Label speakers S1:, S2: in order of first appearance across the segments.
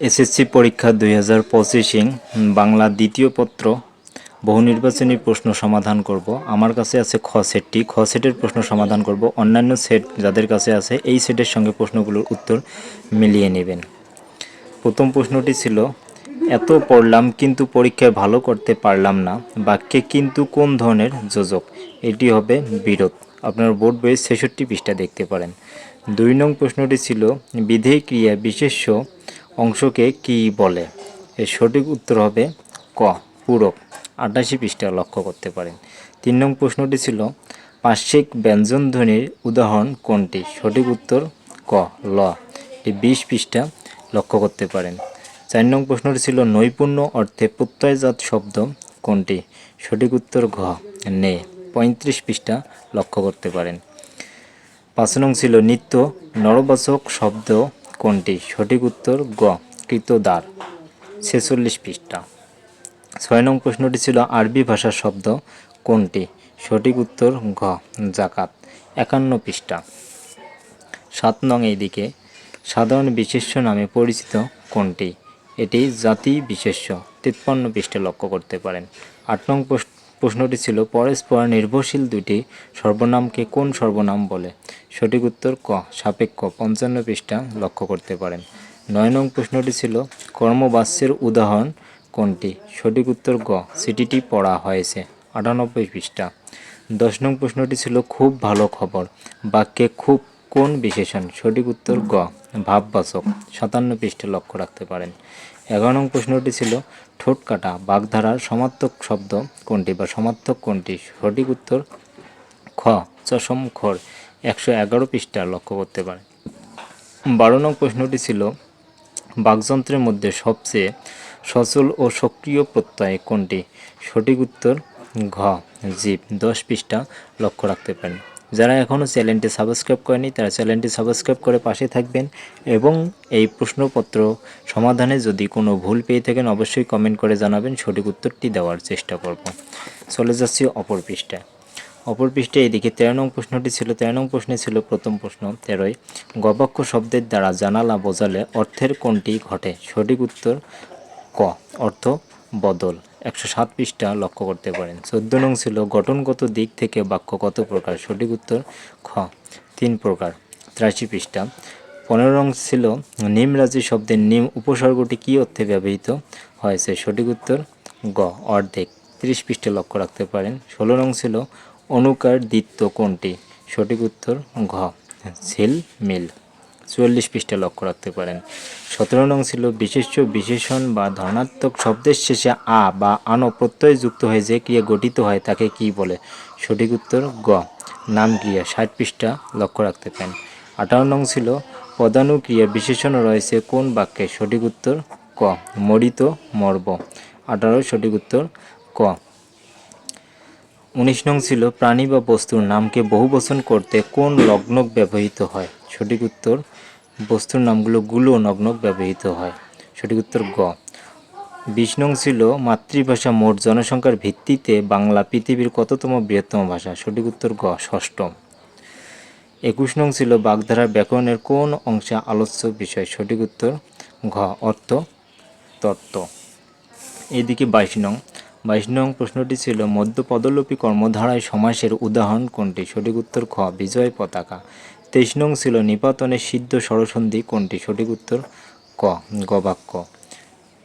S1: SSC পরীক্ষা দুই হাজার পঁচিশিং বাংলা দ্বিতীয় পত্র বহু নির্বাচনী প্রশ্ন সমাধান করব। আমার কাছে আছে খ সেটটি। খ সেটের প্রশ্ন সমাধান করব। অন্যান্য সেট যাদের কাছে আছে, এই সেটের সঙ্গে প্রশ্নগুলোর উত্তর মিলিয়ে নেবেন। প্রথম প্রশ্নটি ছিল, এত পড়লাম কিন্তু পরীক্ষায় ভালো করতে পারলাম না। বাক্যে কিন্তু কোন ধরনের যোজক? এটি হবে বিরোধ। আপনার বোর্ড বইয়ে ছেষট্টি পৃষ্ঠা দেখতে পারেন। দুই নং প্রশ্নটি ছিল, বিধেয় ক্রিয়া বিশেষ্য অংশকে কি বলে? এর সঠিক উত্তর হবে ক, পূরক। আটাশি পৃষ্ঠা লক্ষ্য করতে পারেন। তিন নং প্রশ্নটি ছিল পার্শ্বিক ব্যঞ্জনধ্বনির উদাহরণ কোনটি? সঠিক উত্তর ক, ল। এটি বিশ পৃষ্ঠা লক্ষ্য করতে পারেন। চার নং প্রশ্নটি ছিল, নৈপুণ্য অর্থে প্রত্যয়জাত শব্দ কোনটি? সঠিক উত্তর ঘ, নে। পঁয়ত্রিশ পৃষ্ঠা লক্ষ্য করতে পারেন। পাঁচ নং ছিল, নিত্য নরবাচক শব্দ কোনটি? সঠিক উত্তর গ কৃতদার ছেচল্লিশ পৃষ্ঠা। ছয় নং প্রশ্নটি ছিল আরবি ভাষার শব্দ কোনটি? সঠিক উত্তর ঘ, জাকাত। একান্ন পৃষ্ঠা। সাত নং এইদিকে, সাধারণ বিশেষ্য নামে পরিচিত কোনটি? এটি জাতি বিশেষ্য। তিপ্পান্ন পৃষ্ঠে লক্ষ্য করতে পারেন। আট নং প্রশ্ন- প্রশ্নটি ছিল পরস্পর নির্ভরশীল দুটি সর্বনামকে কোন সর্বনাম বলে? সঠিক উত্তর ক, সাপেক্ষ, পঞ্চান্ন পৃষ্ঠা লক্ষ্য করতে পারেন। নয় নং প্রশ্নটি ছিল, কর্মবাস্যের উদাহরণ কোনটি? সঠিক উত্তর গ, সিটিটি পড়া হয়েছে, আটানব্বই পৃষ্ঠা। দশ নং প্রশ্নটি ছিল, খুব ভালো খবর, বাক্যে খুব কোন বিশেষণ? সঠিক উত্তর গ, ভাববাচক, সাতান্ন পৃষ্ঠে লক্ষ্য রাখতে পারেন। এগারো নং প্রশ্নটি ছিল, ঠোঁট কাটা, বাগধারার সমার্থক শব্দ কোনটি বা সমার্থক কোনটি? সঠিক উত্তর, খ, চশম খর একশো এগারো পৃষ্ঠা লক্ষ্য করতে পারে। বারো নং প্রশ্নটি ছিল বাকযন্ত্রের মধ্যে সবচেয়ে সচল ও সক্রিয় প্রত্যয় কোনটি? সঠিক উত্তর, ঘ, জীব, দশ পৃষ্ঠা লক্ষ্য রাখতে পারেন। যারা এখনও চ্যানেলটি সাবস্ক্রাইব করেনি, তারা চ্যানেলটি সাবস্ক্রাইব করে পাশে থাকবেন এবং এই প্রশ্নপত্র সমাধানে যদি কোনো ভুল পেয়ে থাকেন, অবশ্যই কমেন্ট করে জানাবেন, সঠিক উত্তরটি দেওয়ার চেষ্টা করব। চলে যাচ্ছি অপর পৃষ্ঠায়। অপর পৃষ্ঠে এদিকে তেরো নং প্রশ্নটি ছিল, তেরো নং প্রশ্নে ছিল প্রথম প্রশ্ন, তেরোই গবাক্য শব্দের দ্বারা জানালা বোঝালে অর্থের কোনটি ঘটে? সঠিক উত্তর ক, অর্থ বদল। একশো সাত পৃষ্ঠা লক্ষ্য করতে পারেন। চোদ্দ নং ছিল গঠনগত দিক থেকে বাক্য কত প্রকার? সঠিক উত্তর খ। তিন প্রকার। ত্রাশি পৃষ্ঠা। পনেরো নং ছিল নিমরাজি শব্দের নিম উপসর্গটি কী অর্থে ব্যবহৃত হয়েছে সঠিক উত্তর গ, অর্ধেক। তিরিশ পৃষ্ঠে লক্ষ্য রাখতে পারেন। ষোলো নং ছিল অনুকার দ্বিত্ব কোনটি? সঠিক উত্তর ঘ ঝিল মিল চুয়াল্লিশ পৃষ্ঠে লক্ষ্য রাখতে পারেন। সতেরো নং ছিল বিশেষ্য বিশেষণ বা ধনাত্মক শব্দের শেষে আ বা আনো প্রত্যয় যুক্ত হয়ে যে ক্রিয়া গঠিত হয় তাকে কি বলে? সঠিক উত্তর, গ। নাম ক্রিয়া, ষাট পৃষ্ঠা লক্ষ্য রাখতে পারেন। আঠারো নং ছিল পদানুক্রিয়া বিশেষণ রয়েছে কোন বাক্যে? সঠিক উত্তর, ক। মরিত, মর্ব। আঠারো, সঠিক উত্তর, ক। উনিশ নং ছিল প্রাণী বা বস্তুর নামকে বহুবচন করতে কোন লগ্নক ব্যবহৃত হয়? সঠিক উত্তর, বস্তুর নামগুলো গুলো নগ্নক ব্যবহৃত হয়। সঠিক উত্তর গ। বিশ নং ছিল মাতৃভাষা মোট জনসংখ্যার ভিত্তিতে বাংলা পৃথিবীর কততম বৃহত্তম ভাষা? সঠিক উত্তর গ, ষষ্ঠম। একুশ নং ছিল বাগধারার ব্যাকরণের কোন অংশে আলোচ্য বিষয়? সঠিক উত্তর ঘ, অর্থ, তত্ত্ব। এদিকে বাইশ নং। বাইশ নং প্রশ্নটি ছিল মধ্য পদলোপী কর্মধারায় সমাসের উদাহরণ কোনটি? সঠিক উত্তর খ, বিজয় পতাকা। তেইশ নং ছিল নিপাতনের সিদ্ধ সরসন্ধি কোনটি? সঠিক উত্তর ক গবাক্য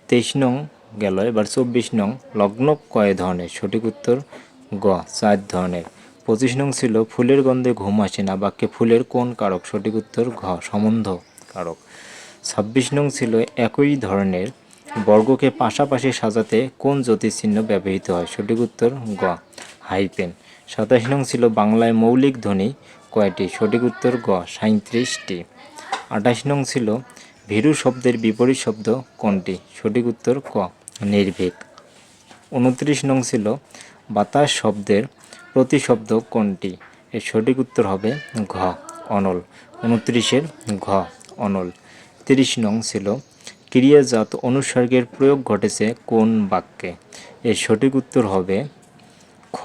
S1: তেইশ নং গেল, এবার চব্বিশ নং, লগ্ন কয় ধরনের? সঠিক উত্তর গ, চার ধরনের। পঁচিশ নং ছিল, ফুলের গন্ধে ঘুম আসে না, বাক্যে ফুলের কোন কারক? সঠিক উত্তর ঘ, সম্বন্ধ কারক। ছাব্বিশ নং ছিল, একই ধরনের বর্গকে পাশাপাশি সাজাতে কোন জ্যোতিষচিহ্ন ব্যবহৃত হয়? সঠিক উত্তর, গ। হাইপেন সাতাশ নং ছিল বাংলায় মৌলিক ধ্বনি কয়টি? সঠিক উত্তর, গ। সাঁত্রিশটি আঠাশ নং ছিল ভীরু শব্দের বিপরীত শব্দ কোনটি? সঠিক উত্তর, ক। নির্ভীক। উনত্রিশ নং ছিল বাতাস শব্দের প্রতিশব্দ কোনটি? এর সঠিক উত্তর হবে ঘ, অনল। উনত্রিশের ঘ, অনল। তিরিশ নং ছিল ক্রিয়াজাত অনুসর্গের প্রয়োগ ঘটেছে কোন বাক্যে? এর সঠিক উত্তর হবে খ।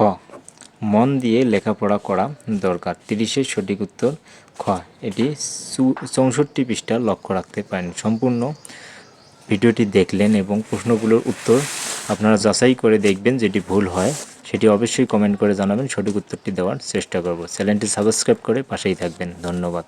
S1: মন দিয়ে লেখাপড়া করা দরকার। তিরিশের সঠিক উত্তর খ। এটি চৌষট্টি পৃষ্ঠা লক্ষ্য রাখতে পারেন। সম্পূর্ণ ভিডিওটি দেখলেন এবং প্রশ্নগুলোর উত্তর আপনারা যাচাই করে দেখবেন যেটি ভুল হয়, সেটি অবশ্যই কমেন্ট করে জানাবেন। সঠিক উত্তরটি দেওয়ার চেষ্টা করব। চ্যানেলটি সাবস্ক্রাইব করে পাশেই থাকবেন। ধন্যবাদ।